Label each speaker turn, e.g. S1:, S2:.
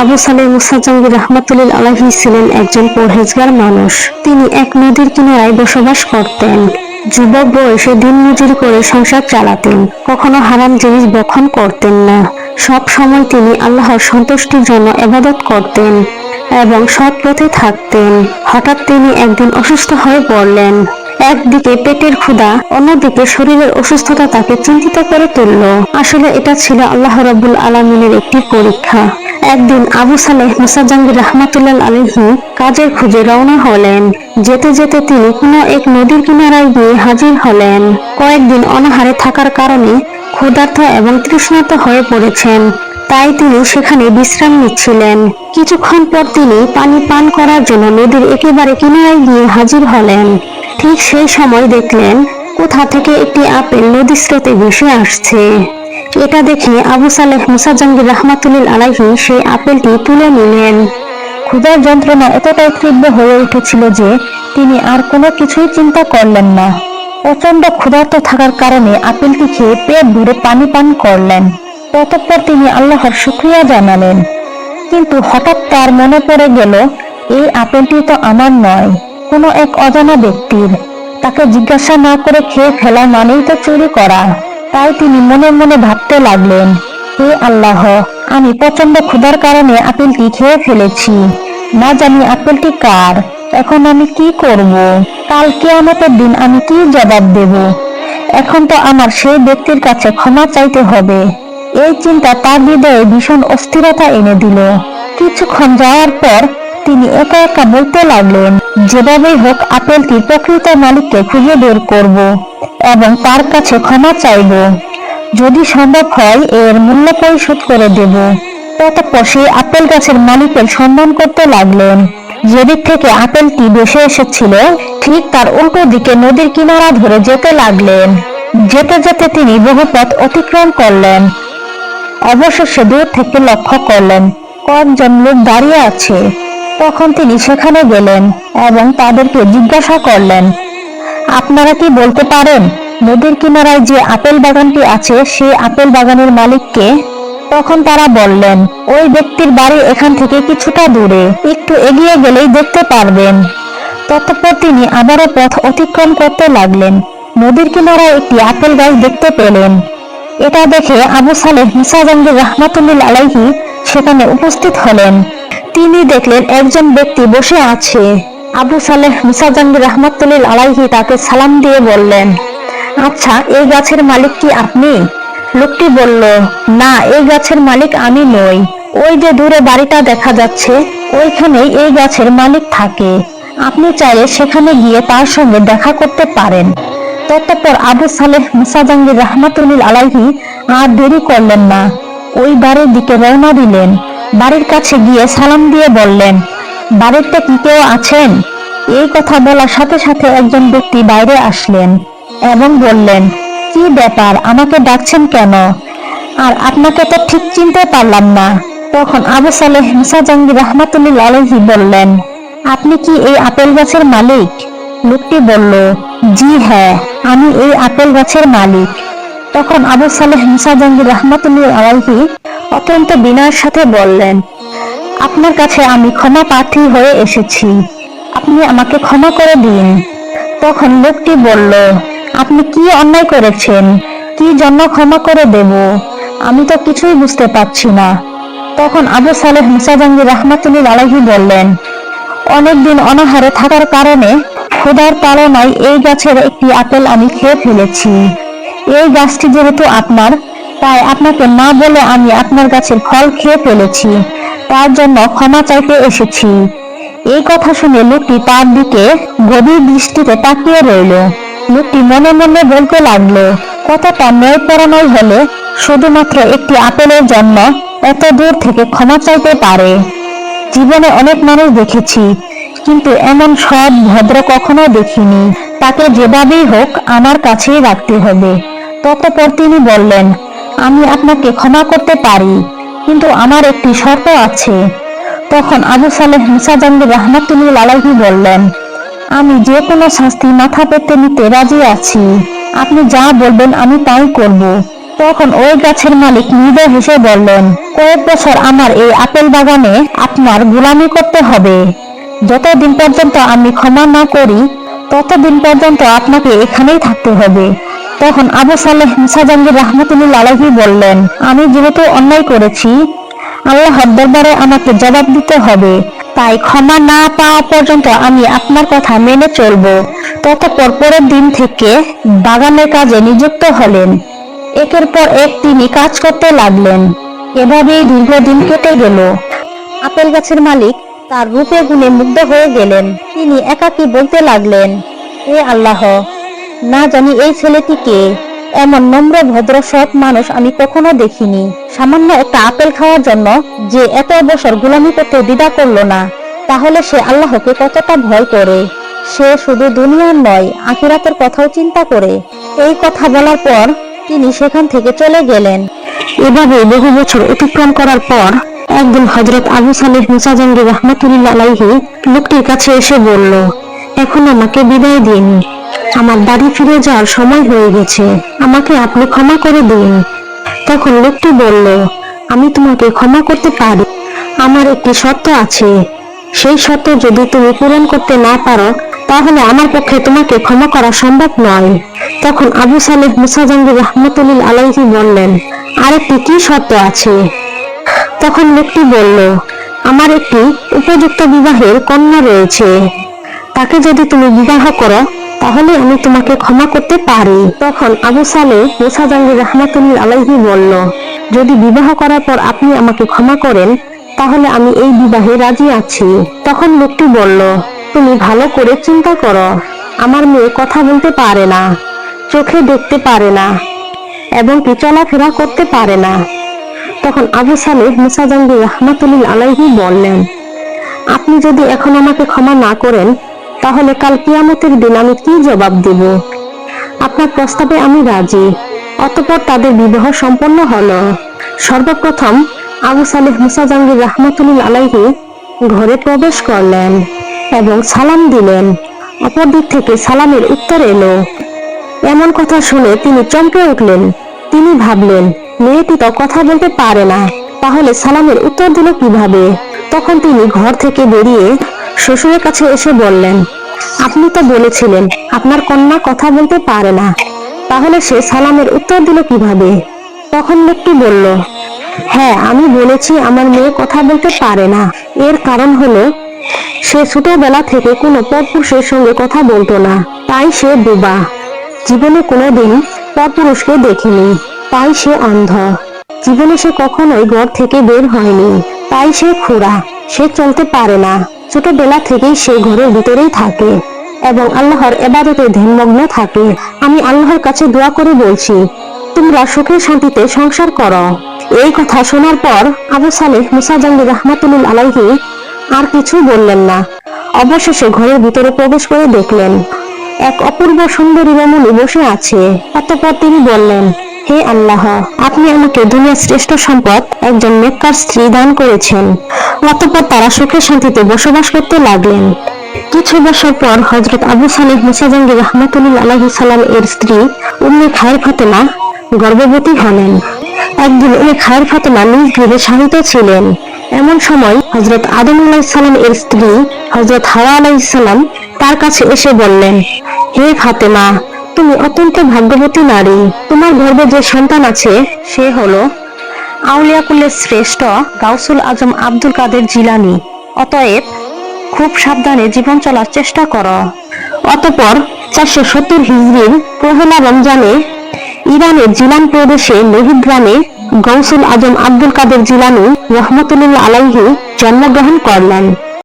S1: আবু সালে মুসাজাঙ্গি রহমতুল্লিল আলাহি ছিলেন একজন পরহেজগার মানুষ। তিনি এক নদীর কিনারায় বসবাস করতেন। যুবক বয়সে দিন মজুরি করে সংসার চালাতেন। কখনো হারাম জিনিস বক্ষণ করতেন না। সব সময় তিনি আল্লাহর সন্তুষ্টির জন্য এবাদত করতেন এবং সৎ পথে থাকতেন। হঠাৎ তিনি একদিন অসুস্থ হয়ে পড়লেন। একদিকে পেটের ক্ষুধা, অন্যদিকে শরীরের অসুস্থতা তাকে চিন্তিত করে তুলল। আসলে এটা ছিল আল্লাহ রাবুল আলমিনের একটি পরীক্ষা। একদিন আবু সালেহ মুসাজাঙ্গির রহমাতুল্লাহ আলহী কাজের খুঁজে রওনা হলেন। যেতে যেতে তিনি কোনো এক নদীর কিনারায় গিয়ে হাজির হলেন। কয়েকদিন অনাহারে থাকার কারণে ক্ষুধার্ত এবং তৃষ্ণাত হয়ে পড়েছেন। তাই তিনি সেখানে বিশ্রাম নিচ্ছিলেন। কিছুক্ষণ পর তিনি পানি পান করার জন্য নদীর একেবারে কিনারায় গিয়ে হাজির হলেন। ঠিক সেই সময় দেখলেন কোথা থেকে একটি আপেল নদী স্রোতে ভেসে আসছে। এটা দেখে আবু সালেহ মুসাজাঙ্গির রহমাতুল্লিল আলাইহি সেই আপেলটি তুলে নিলেন। ক্ষুধার যন্ত্রণা এতটাই তীব্র হয়ে উঠেছিল যে তিনি আর কোনো কিছুই চিন্তা করলেন না। প্রচণ্ড ক্ষুধার্ত থাকার কারণে আপেলটি খেয়ে পেট ভরে পানি পান করলেন। ততঃপর তিনি আল্লাহর শুক্রিয়া জানালেন। কিন্তু হঠাৎ তার মনে পড়ে গেল, এই আপেলটি তো আমার নয়। কোনো এক অজানা ব্যক্তির। তাকে জিজ্ঞাসা না করে খেয়ে ফেলা মানেই তো চুরি করা। তাই তিনি মনে মনে ভাবতে লাগলেন, হে আল্লাহ, আমি প্রচণ্ড ক্ষুধার কারণে আপেলটি খেয়ে ফেলেছি। না জানি আপেলটি কার। এখন আমি কি করব? কাল কেয়ামতের দিন আমি কি জবাব দেব? এখন তো আমার সেই ব্যক্তির কাছে ক্ষমা চাইতে হবে। এই চিন্তা তার হৃদয়ে ভীষণ অস্থিরতা এনে দিল। কিছুক্ষণ যাওয়ার পর তিনি একা একা বলতে লাগলেন যেভাবেই হোক আপেলটির প্রকৃত মালিককে খুঁজে বের করব এবং তার কাছে ক্ষমা চাইব। যদি সম্ভব হয় এর মূল্য পরিশোধ করে দেব। আপেল গাছের মালিকের করতে লাগলেন। যেদিক থেকে আপেলটি এসেছিল, ঠিক তার উল্টো দিকে নদীর কিনারা ধরে যেতে লাগলেন। যেতে যেতে তিনি বহু পথ অতিক্রম করলেন। অবশেষে দূর থেকে লক্ষ্য করলেন, কয়েকজন লোক দাঁড়িয়ে আছে। তখন তিনি সেখানে গেলেন এবং তাদেরকে জিজ্ঞাসা করলেন, আপনারা কি বলতে পারেন, নদীর কিনারায় যে আপেল বাগানটি আছে, সেই আপেল বাগানের মালিককে? তখন তারা বললেন, ওই ব্যক্তির বাড়ি এখান থেকে কিছুটা দূরে, একটু এগিয়ে গেলেই দেখতে পারবেন। ততপর তিনি আবারও পথ অতিক্রম করতে লাগলেন। নদীর কিনারায় একটি আপেল গাছ দেখতে পেলেন। এটা দেখে আবু সালেহ মুসাজাঙ্গির রহমাতুল্লিল আলাইহি সেখানে উপস্থিত হলেন। তিনি দেখলেন একজন ব্যক্তি বসে আছে। আবু সালেহ মুসাজাঙ্গির রহমাতুল্লিল আলাইহি তাকে সালাম দিয়ে বললেন আচ্ছা এই গাছের মালিক কি আপনি? লোকটি বলল, না, এই গাছের মালিক আমি নই। ওই যে দূরে বাড়িটা দেখা যাচ্ছে, ওইখানেই এই গাছের মালিক থাকে। আপনি চাইলে সেখানে গিয়ে তার সঙ্গে দেখা করতে পারেন। ততপর আবু সালেহ মুসাজাঙ্গির রহমাতুল্লিল আলাইহি আর দেরি করলেন না। ওই বাড়ির দিকে রওনা দিলেন। বাড়ির কাছে গিয়ে সালাম দিয়ে বললেন, বাড়িতে কি কেউ আছেন? এই কথা বলার সাথে সাথে একজন ব্যক্তি বাইরে আসলেন এবং বললেন, কি ব্যাপার, আমাকে ডাকছেন কেন? আর আপনাকে তো ঠিক চিনতে পারলাম না। তখন আবু সালেহ মুসাজাঙ্গির রহমাতুল্লিল আলাইহি বললেন, আপনি কি এই আপেল গাছের মালিক? লোকটি বলল, জি হ্যাঁ আমি এই আপেল গাছের মালিক। তখন আবু সালেহ মুসাজাঙ্গির রহমাতুল্লিল আলাইহি অত্যন্ত বিনয়ের সাথে বললেন, আপনার কাছে আমি ক্ষমা প্রার্থী হয়ে এসেছি। আপনি আমাকে ক্ষমা করে দিন। তখন লোকটি বলল, আপনি কি অন্যায় করেছেন? কি জন্য ক্ষমা করে দেব? আমি তো কিছুই বুঝতে পারছি না। তখন আবু সালেহ মুসাজাঙ্গি রহমাতুল্লিল আলাইহি বললেন অনেকদিন অনাহারে থাকার কারণে ক্ষুধার তাড়নায় এই গাছের একটি আপেল আমি খেয়ে ফেলেছি। এই গাছটি যেহেতু আপনার তাই আপনাকে না বলে আমি আপনার গাছের ফল খেয়ে ফেলেছি। তার জন্য ক্ষমা চাইতে এসেছি। এই কথা শুনে লোকটি তার দিকে গভীর দৃষ্টিতে তাকিয়ে রইল। লোকটি মনে মনে বলতে লাগল কতটা ন্যায় পরানয় হলে শুধুমাত্র একটি আপেলের জন্য এত দূর থেকে ক্ষমা চাইতে পারে। জীবনে অনেক মানুষ দেখেছি, কিন্তু এমন সৎ ভদ্র কখনো দেখিনি। তাকে যেভাবেই হোক আমার কাছেই রাখতে হবে। ততপর তিনি বললেন আমি আপনাকে ক্ষমা করতে পারি, কিন্তু আমার একটি শর্ত আছে। তখন আবু সালেহ মুসাজাঙ্গি রহমাতুল্লিল আলাইহি বললেন, আমি যে কোনো শাস্তি মাথা পেতে নিতে রাজি আছি। আপনি যা বলবেন আমি তাই করব।
S2: তখন ওই গাছের মালিক মৃদু হেসে বললেন, কয়েক বছর আমার এই আপেল বাগানে আপনার গোলামি করতে হবে। যতদিন পর্যন্ত আমি ক্ষমা না করি, ততদিন পর্যন্ত আপনাকে এখানেই থাকতে হবে। তখন আবু সালেহ মুসা জাহাঙ্গীর রহমতুল্লাহ আলাইহি বললেন, আমি যেহেতু অন্যায় করেছি, আল্লাহর দরবারে আমাকে জবাব দিতে হবে। তাই ক্ষমা না পাওয়া পর্যন্ত আমি আপনার কথা মেনে চলবো। ততপর পরের দিন থেকে বাগানের কাজে নিযুক্ত হলেন। একের পর এক তিনি কাজ করতে লাগলেন। এভাবেই দীর্ঘদিন কেটে গেল। আপেল গাছের মালিক তার রূপে গুণে মুগ্ধ হয়ে গেলেন। তিনি একাকী বলতে লাগলেন, হে আল্লাহ না জানি এই ছেলেটিকে এমন নম্র, ভদ্র, সৎ মানুষ আমি কখনো দেখিনি। সামান্য একটা আপেল খাওয়ার জন্য যে এত বছর গোলামি করতে দ্বিধা করল না, তাহলে সে আল্লাহকে কতটা ভয় করে? সে শুধু দুনিয়ার নয়, আখিরাতের কথাও চিন্তা করে। এই কথা বলার পর তিনি সেখান থেকে চলে গেলেন।
S1: এভাবে বহু বছর অতিক্রম করার পর একদিন হজরত আবু সালেহ মুসা জাহাঙ্গীর রহমতুল্লাহ আলাইহি লোকটির কাছে এসে বলল, এখন আমাকে বিদায় দিন। আমার বাড়ি ফিরে যাওয়ার সময় হয়ে গেছে। আমাকে আপনি ক্ষমা করে দিন। তখন লোকটি বলল, আমি তোমাকে ক্ষমা করতে পারি। আমার একটি শর্ত আছে। সেই শর্ত যদি তুমি পূরণ করতে না পারো, তাহলে আমার পক্ষে তোমাকে ক্ষমা করা সম্ভব নয়। তখন আবু সালেহ মুসা জাহাঙ্গীর রহমতুল্লাহ আলাইহি বললেন, আরেকটি কি শর্ত আছে? তখন লোকটি বলল, আমার একটি উপযুক্ত বিবাহের কন্যা রয়েছে। তাকে যদি তুমি বিবাহ করো তাহলে আমি তোমাকে ক্ষমা করতে পারি। তখন আবু সালে মুসা জাহাঙ্গীর রহমতুল্লাহ আলাইহি বলল, যদি বিবাহ করার পর আপনি আমাকে ক্ষমা করেন, তাহলে আমি এই বিবাহে রাজি আছি। তখন লোকটি বলল, তুমি ভালো করে চিন্তা করো। আমার মেয়ে কথা বলতে পারে না, চোখে দেখতে পারে না, এবং কি চলাফেরা করতে পারে না? তখন আবু সালেহ মুসা জাহাঙ্গীর রহমতুল্লাহ আলাইহি বললেন, আপনি যদি এখন আমাকে ক্ষমা না করেন তাহলে কাল কিয়ামতের দিন আমি কি জবাব দেব? আপনার প্রস্তাবে আমি রাজি, অতঃপর তাদের বিবাহ সম্পন্ন হলো। সর্বপ্রথম আবু সালেহ মুসা রহমতুল্লাহ আলাইহি ঘরে প্রবেশ করলেন এবং সালাম দিলেন। অপর দিক থেকে সালামের উত্তর এলো। এমন কথা শুনে তিনি চমকে উঠলেন। তিনি ভাবলেন, মেয়েটি তো কথা বলতে পারে না, তাহলে সালামের উত্তর দিল কীভাবে? তখন তিনি ঘর থেকে বেরিয়ে শ্বশুরের কাছে এসে বললেন, আপনি তো বলেছিলেন, আপনার কন্যা কথা বলতে পারে না। তাহলে সে সালামের উত্তর দিল কীভাবে? তখন লোকটি বলল হ্যাঁ আমি বলেছি আমার মেয়ে কথা বলতে পারে না। এর কারণ হলো, সে ছোটবেলা থেকে কোনো পরপুরুষের সঙ্গে কথা বলতো না। তাই সে ডুবা জীবনে কোনোদিন পরপুরুষকে দেখেনি। তাই সে অন্ধ। জীবনে সে কখনোই ঘর থেকে বের হয়নি। তাই সে খুড়া। সে চলতে পারে না। ছোটবেলা থেকেই সে ঘরের ভিতরেই থাকে এবং আল্লাহর এবাদতে ধ্যানমগ্ন থাকে। আমি আল্লাহর কাছে দোয়া করে বলছি, তোমরা সুখে শান্তিতে সংসার করো। এই কথা শোনার পর আবু সালেহ মুসা জাঙ্গি রহমাতুল্লাহ আলাইহি আর কিছু বললেন না। অবশেষে ঘরের ভিতরে প্রবেশ করে দেখলেন, এক অপূর্ব সুন্দরী রমণী বসে আছে। অতঃপর তিনি বললেন হে আল্লাহ, আপনি আমাকে দুনিয়ার শ্রেষ্ঠ সম্পদ একজন মেক্কার স্ত্রী দান করেছেন। অতঃপর তারা সুখে শান্তিতে বসবাস করতে লাগলেন। কিছু বছর পর হজরত আবু সালেহ মুসাজাঙ্গি রহমতুল্লাহ আলাহি সালাম এর স্ত্রী উম্মে খায়ের ফাতেমা গর্ভবতী হলেন। একদিন উম্মে খায়ের ফাতেমা নিজ গৃহে শাহিত ছিলেন। এমন সময় হজরত আদম আলাইসালাম এর স্ত্রী হজরত হাওয়া আলাইসালাম তার কাছে এসে বললেন, হে ফাতেমা তুমি অত্যন্ত ভাগ্যবতী নারী। তোমার গর্ভে যে সন্তান আছে, সে হলো আউলিয়াকুলের শ্রেষ্ঠ গাউসুল আজম আব্দুল কাদের জিলানি। অতএব খুব সাবধানে জীবন চলার চেষ্টা করো। অতপর চারশো সত্তর হিজড়ির পহেলা রমজানে ইরানের জিলান প্রদেশে লোহিত গ্রামে গৌসুল আজম আব্দুল কাদের জিলানি রহমতুল্লাহ আলাইহি জন্মগ্রহণ করলেন।